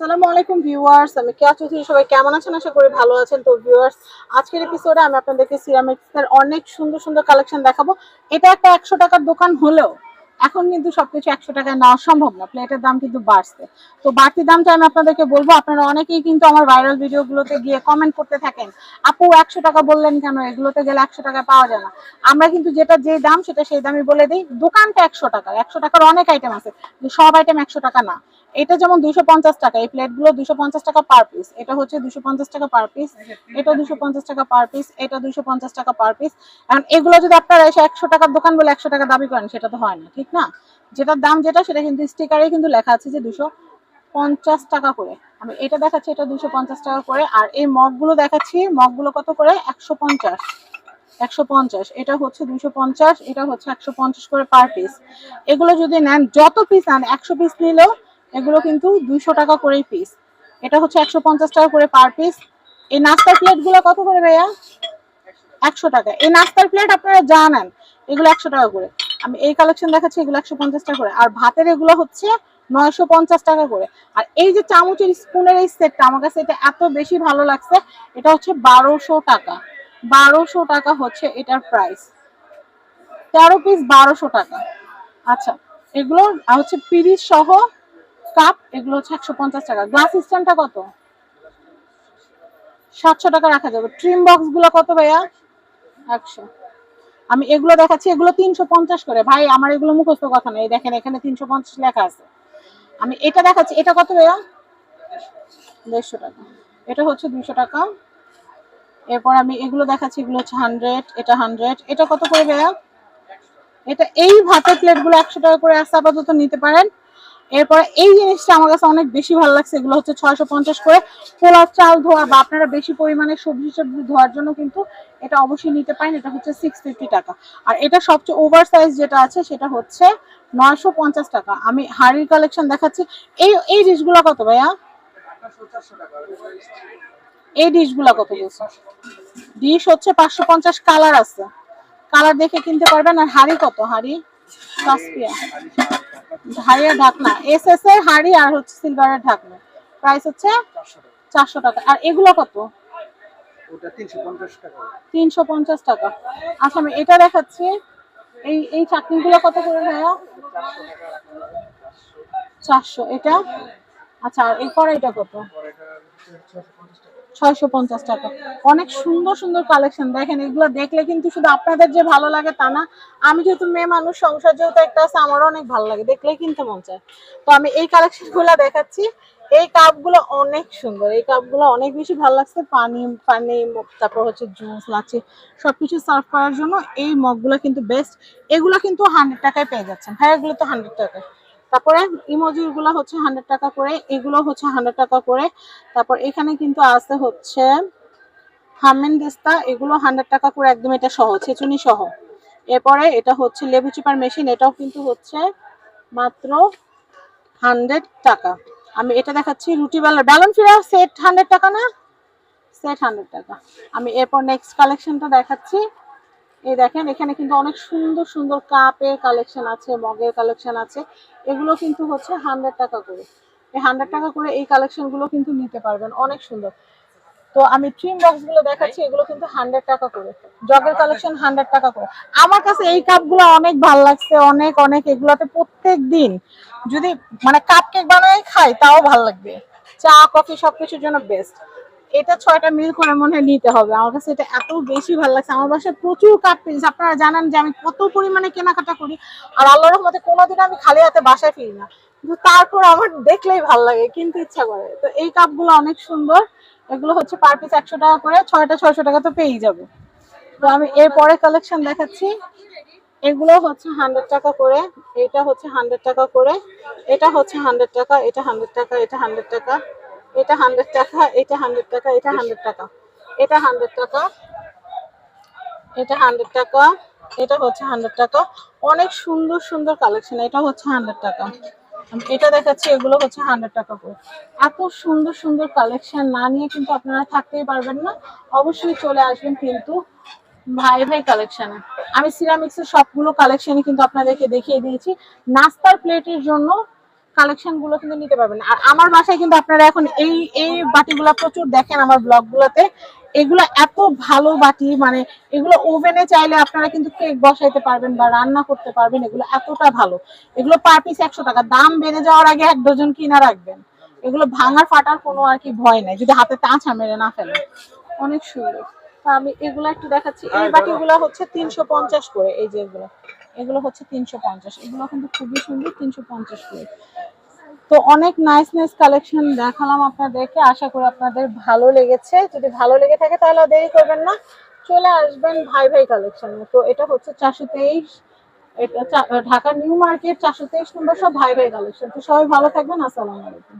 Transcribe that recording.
আসসালামু আলাইকুম ভিউয়ার্স, আমি কেয়া চৌধুরী, সবাই কেমন আছেন? আশা করি ভালো আছেন। তো ভিউয়ার্স, আজকের এপিসোডে আমি আপনাদেরকে সিরামিক্সের অনেক সুন্দর সুন্দর কালেকশন দেখাবো। এটা একটা একশো টাকার দোকান হলেও এখন কিন্তু সবকিছু একশো টাকায় নেওয়া সম্ভব না। প্লেটের দাম কিন্তু বাড়ছে। তো বাড়তি দামটা আমি আপনাদেরকে বলব। আপনারা অনেকেই কিন্তু আমার ভাইরাল ভিডিওগুলোতে গিয়ে কমেন্ট করতে থাকেন, আপু, একশো টাকা বললেন কেন? এগুলোতে গেলে একশো টাকা পাওয়া যায় না। আমরা কিন্তু যেটা যে দাম, সেটা সেই দামই বলে দিই। দোকানটা একশো টাকা একশো টাকার অনেক আইটেম আছে সব আইটেম একশো টাকা না। এটা যেমন দুশো পঞ্চাশ টাকা, এই প্লেটগুলো দুশো পঞ্চাশ টাকা পার পিস এটা হচ্ছে দুশো পঞ্চাশ টাকা পার পিস এটা দুশো পঞ্চাশ টাকা পার পিস এটা দুশো পঞ্চাশ টাকা পার পিস এখন এগুলো যদি আপনারা এসে একশো টাকার দোকান বলে একশো টাকা দাবি করেন, সেটা তো হয় না, ঠিক না? যেটার দাম যেটা, সেটা কিন্তু স্টিকারে কিন্তু লেখা আছে যে দুশো পঞ্চাশ টাকা করে। আমি এটা দেখাচ্ছি, এটা দুশো পঞ্চাশ টাকা করে। আর এই মগগুলো দেখাচ্ছি, মগগুলো কত করে? একশো পঞ্চাশ। একশো পঞ্চাশ। এটা হচ্ছে দুশো পঞ্চাশ, এটা হচ্ছে একশো পঞ্চাশ করে পার পিস এগুলো যদি নেন, যত পিস নেন, একশো পিস নিলেও এগুলো কিন্তু দুইশো টাকা করেই পিস এটা হচ্ছে একশো পঞ্চাশ টাকা করে পার পিস এই নাস্তার প্লেটগুলো কত করে ভাইয়া? একশো টাকা। এই নাস্তার প্লেট আপনারা জানেন, এগুলো একশো টাকা করে। আমি এই কালেকশন দেখাচ্ছি, এগুলো একশো পঞ্চাশ টাকা করে। আর ভাতের এগুলো হচ্ছে নয়শো পঞ্চাশ টাকা করে। আর এই যে চামচের স্পুনের এই সেটটা আমার কাছে এটা এত বেশি ভালো লাগছে, এটা হচ্ছে বারোশো টাকা। বারোশো টাকা হচ্ছে এটার প্রাইস তেরো পিস বারোশো টাকা। আচ্ছা এগুলো হচ্ছে পিরিচ সহ কাপ এগুলো হচ্ছে একশো পঞ্চাশ টাকা। গ্লাস স্ট্যান্ডটা কত? সাতশো টাকা রাখা যাবে। ট্রিম বক্সগুলো কত ভাইয়া? একশো। আমি এগুলো দেখাচ্ছি, এগুলো তিনশো পঞ্চাশ করে। ভাই, আমার এগুলো মুখস্থ কথা নেই দেখেন, এখানে তিনশো পঞ্চাশ লেখা আছে। আমি এটা দেখাচ্ছি। এটা কত ভাইয়া? দেড়শো টাকা। এটা হচ্ছে দুশো টাকা। এরপর আমি এগুলো দেখাচ্ছি, এগুলো হচ্ছে হান্ড্রেড এটা হান্ড্রেড এটা কত করে ভাইয়া? এটা এই ভাতের প্লেটগুলো একশো টাকা করে আসতে আপাতত নিতে পারেন। এরপর এই জিনিসটা আমার কাছে অনেক বেশি ভালো লাগছে, এগুলো হচ্ছে ছয়শো পঞ্চাশ করে পোলাও চাল ধোয়া বা আপনারা বেশি পরিমাণে সবজি সবজি ধোয়ার জন্য কিন্তু এটা অবশ্যই নিতে পারেন, এটা হচ্ছে সিক্স ফিফটি টাকা। আর এটা সবচেয়ে ওভার সাইজ যেটা আছে সেটা হচ্ছে নয়শো পঞ্চাশ টাকা। আমি হাড়ির কালেকশন দেখাচ্ছি। এই এই ডিশগুলো কত ভাইয়া? এই ডিশগুলো কত বলছো? ডিশ হচ্ছে পাঁচশো পঞ্চাশ কালার আছে। কালার দেখে কিনতে পারবেন। আর হাড়ি কত? হাড়ি? হাড়ি ঢাকনা। এস এস এর হাড়ি আর হচ্ছে সিলভারের ঢাকনা। প্রাইস হচ্ছে চারশো টাকা। আর এগুলো কত? তিনশো পঞ্চাশ টাকা। তিনশো পঞ্চাশ টাকা। আচ্ছা আমি এটা দেখাচ্ছি। এই এই চাটনিগুলো কত করে ভাইয়া? চারশো। এটা? আচ্ছা আর এই কড়াইটা কত? ছয়শো পঞ্চাশ টাকা। অনেক সুন্দর সুন্দর কালেকশন দেখেন, এগুলো দেখলে কিন্তু শুধু আপনাদের যে ভালো লাগে তা না, আমি যেহেতু মেয়ে মানুষ, সংসার যেহেতু একটা আছে, আমারও অনেক ভালো লাগে দেখলে কিনতে মন চায়। তো আমি এই কালেকশনগুলো দেখাচ্ছি। এই কাপগুলো অনেক সুন্দর, এই কাপগুলো অনেক বেশি ভালো লাগছে। পানি পানি, তারপর হচ্ছে জুস লাচ্ছি, সবকিছু সার্ভ করার জন্য এই মগগুলো কিন্তু বেস্ট এগুলো কিন্তু হান্ড্রেড টাকায় পেয়ে যাচ্ছেন। হ্যাঁ এগুলো তো হান্ড্রেড টাকায়। তারপরে ইমোজিরগুলো হচ্ছে হান্ড্রেড টাকা করে, এগুলো হচ্ছে হান্ড্রেড টাকা করে। তারপর এখানে কিন্তু আছে হচ্ছে হামেন দিস্তা এগুলো হান্ড্রেড টাকা করে একদম এটা সহ, ছেচুনি সহ। এরপরে এটা হচ্ছে লেবু চিপার মেশিন এটাও কিন্তু হচ্ছে মাত্র হান্ড্রেড টাকা। আমি এটা দেখাচ্ছি রুটি বেলার ব্যালন ফিরা সেট হান্ড্রেড টাকা না? সেট হান্ড্রেড টাকা। আমি এরপর নেক্সট কালেকশনটা দেখাচ্ছি। এই দেখেন, এখানে কিন্তু অনেক সুন্দর সুন্দর কাপের কালেকশন আছে, মগের কালেকশন আছে। এগুলো কিন্তু হচ্ছে হান্ড্রেড টাকা করে। এই হান্ড্রেড টাকা করে এই কালেকশনগুলো কিন্তু নিতে পারবেন, অনেক সুন্দর। তো আমি ট্রিম বক্সগুলো দেখাচ্ছি, এগুলো কিন্তু হান্ড্রেড টাকা করে। জগের কালেকশন হান্ড্রেড টাকা করে। আমার কাছে এই কাপগুলো অনেক ভালো লাগছে, অনেক অনেক। এগুলোতে প্রত্যেক দিন যদি মানে কাপ কেক বানায় খাই, তাও ভালো লাগবে। চা, কফি সবকিছুর জন্য বেস্ট এটা ছয়টা মিল করে মনে হয় নিতে হবে। আমার কাছে এটা এত বেশি ভালো লাগছে। আমার বাসায় প্রচুর কাপ পিস আপনারা জানেন যে আমি কত পরিমাণে কেনাকাটা করি। আর আল্লাহর রহমতে কোনোদিন আমি খালি হাতে বাসায় ফিরি না। কিন্তু তারপর আমার দেখলেই ভালো লাগে, কিনতে ইচ্ছা করে। তো এই কাপগুলো অনেক সুন্দর। এগুলো হচ্ছে পার পিস একশো টাকা করে। ছয়টা ছয়শো টাকা তো পেয়েই যাবে। তো আমি এরপরে কালেকশন দেখাচ্ছি। এগুলো হচ্ছে হান্ড্রেড টাকা করে। এটা হচ্ছে হান্ড্রেড টাকা করে। এটা হচ্ছে হান্ড্রেড টাকা। এটা হান্ড্রেড টাকা। এটা হান্ড্রেড টাকা। এটা হান্ড্রেড টাকা, এটা হান্ড্রেড টাকা, এটা হান্ড্রেড টাকা। এটা হান্ড্রেড টাকা, এটা হান্ড্রেড টাকা, এটা হচ্ছে হান্ড্রেড টাকা। অনেক সুন্দর সুন্দর কালেকশন এটা হচ্ছে হান্ড্রেড টাকা। এটা দেখাচ্ছি, এগুলো হচ্ছে হান্ড্রেড টাকা করে। এত সুন্দর সুন্দর কালেকশন না নিয়ে কিন্তু আপনারা থাকতেই পারবেন না। অবশ্যই চলে আসবেন কিন্তু ভাই ভাই কালেকশনে আমি সিরামিক্সের সবগুলো কালেকশনই কিন্তু আপনাদেরকে দেখিয়ে দিয়েছি। নাস্তার প্লেটের জন্য কালেকশনগুলো কিন্তু নিতে পারবেন। আর আমার বাসায় কিন্তু আপনারা এখন এই এই বাটিগুলো প্রচুর দেখেন আমার ব্লগ গুলোতে এগুলো এত ভালো বাটি মানে এগুলো ওভেনে চাইলে আপনারা কিন্তু কেক বসাইতে পারবেন বা রান্না করতে পারবেন এগুলো এতটা ভালো। এগুলো পার পিস একশো টাকা। দাম বেড়ে যাওয়ার আগে এক ডজন কিনা রাখবেন। এগুলো ভাঙার ফাটার কোনো আর কি ভয় নাই। যদি হাতে তাঁচা মেরে না ফেলে অনেক সুন্দর। তো আমি এগুলো একটু দেখাচ্ছি। এই বাটিগুলো হচ্ছে তিনশো পঞ্চাশ করে। এই যে এগুলো। এগুলো হচ্ছে তিনশো পঞ্চাশ। এগুলো কিন্তু খুবই সুন্দর, তিনশো পঞ্চাশ করে তো অনেক নাইস নাইস কালেকশন দেখালাম আপনাদেরকে। আশা করি আপনাদের ভালো লেগেছে। যদি ভালো লেগে থাকে তাহলে দেরি করবেন না। চলে আসবেন ভাই ভাই কালেকশনে তো এটা হচ্ছে চারশো তেইশ। এটা ঢাকা নিউ মার্কেট, চারশো তেইশ নম্বর সব ভাই ভাই কালেকশন তো সবাই ভালো থাকবেন। আসসালামু আলাইকুম।